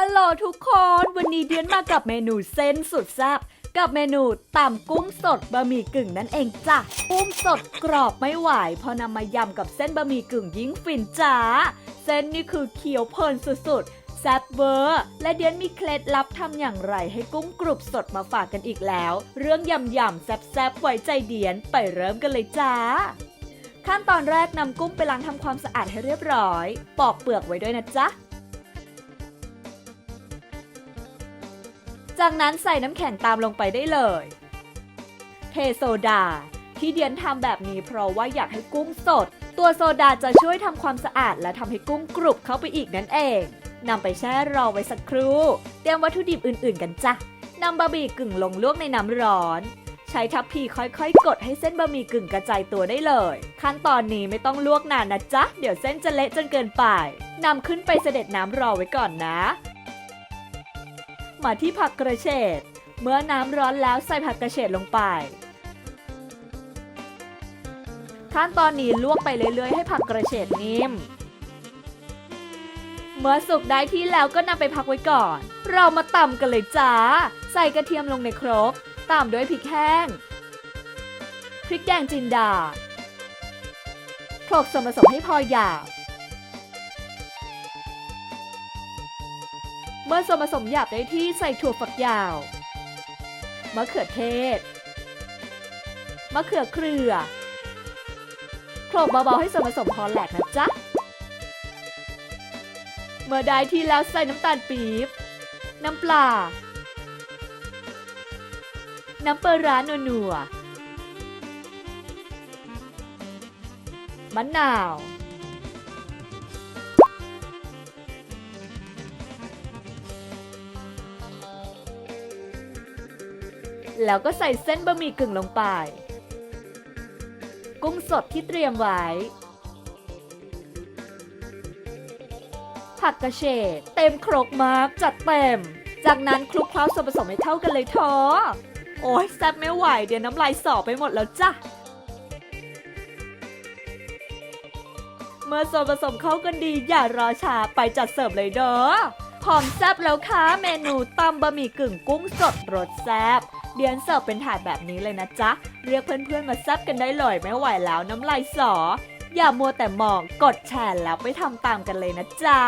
ฮัลโหลทุกคน วันนี้เดือนมากับเมนูเส้นสุดแซ่บกับเมนูตำกุ้งสดบะหมี่กึ่งนั่นเองจ้ะกุ้งสดกรอบไม่ไหว พอนำมายำกับเส้นบะหมี่กึ่งยิ่งฟินจ้าเส้นนี่คือเคี้ยวเพลินสุดๆแซ่บเวอร์และเดือนมีเคล็ดลับทำอย่างไรให้กุ้งกรุบสดมาฝากกันอีกแล้ว เรื่องยำยำๆแซ่บๆไว้ใจเดียนไปเริ่มกันเลยจ้าขั้นตอนแรกนำกุ้งไปล้างทำความสะอาดให้เรียบร้อย ปอกเปลือกไว้ด้วยนะจ๊ะ จากนั้นใส่น้ำแข็งตามลงไปได้เลย เทโซดา ที่เดียนทำแบบนี้เพราะว่าอยากให้กุ้งสด ตัวโซดาจะช่วยทำความสะอาดและทำให้กุ้งกรุบเข้าไปอีกนั่นเองนำไปแช่รอไว้สักครู่ เตรียมวัตถุดิบอื่น ๆ กันจ้ะนำบะหมี่กึ่งลงลวกในน้ำร้อน ใช้ทัพพีค่อยๆ กดให้เส้นบะหมี่กึ่งกระจายตัวได้เลย ขั้นตอนนี้ไม่ต้องลวกนานนะจ๊ะ เดี๋ยวเส้นจะเละจนเกินไปนำขึ้นไปเสด็จน้ำรอไว้ก่อนนะ มาที่ผักกระเฉดเมื่อน้ำร้อนแล้วใส่ผักกระเฉดลงไป ขั้นตอนนี้ลวกไปเรื่อยๆ ให้ผักกระเฉดนิ่ม เมื่อสุกได้ที่แล้วก็นำไปพักไว้ก่อน เรามาตำกันเลยจ้า ใส่กระเทียมลงในครกตามด้วยพริกแห้ง พริกแดงจินดาโขลกส่วนผสมให้พอหยาบ เมื่อส่วนผสมหยาบได้ที่ใส่ถั่วฝักยาว มะเขือเทศ มะเขือเครือโขลกเบาๆให้ส่วนผสมพอแหลกนะจ๊ะ เมื่อได้ที่แล้วใส่น้ำตาลปี๊บ น้ำปลา น้ำปลาร้านัวๆมะนาว แล้วก็ใส่เส้นบะหมี่กึ่งลงไป กุ้งสดที่เตรียมไว้ ผักกระเฉดเต็มครกมากจัดเต็ม จากนั้นคลุกเคล้าส่วนผสมให้เข้ากันเลยทอโอ้ยแซ่บไม่ไหว เดี๋ยวน้ำลายสอไปหมดแล้วจ้ะ เมื่อส่วนผสมเข้ากันดี อย่ารอช้าไปจัดเสิร์ฟเลยเด้อหอมแซ่บแล้วค่ะเมนูตำบะหมี่กึ่งกุ้งสดรสแซ่บ เดียนเสิร์ฟเป็นถาดแบบนี้เลยนะจ๊ะ เรียกเพื่อนๆมาแซ่บกันได้เลยไม่ไหวแล้วน้ำลายสอ อย่ามัวแต่มองกดแชร์แล้วไปทำตามกันเลยนะจ๊ะ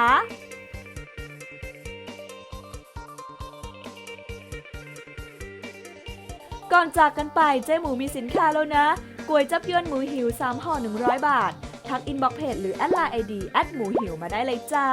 ก่อนจากกันไปเจ๊หมูมีสินค้าแล้วนะก๋วยจับยวนหมูหิว3ห่อ100 บาท ทักอินบ็อกเพจหรือแอดไลน์ไอดีแอดหมูหิวมาได้เลยจ้า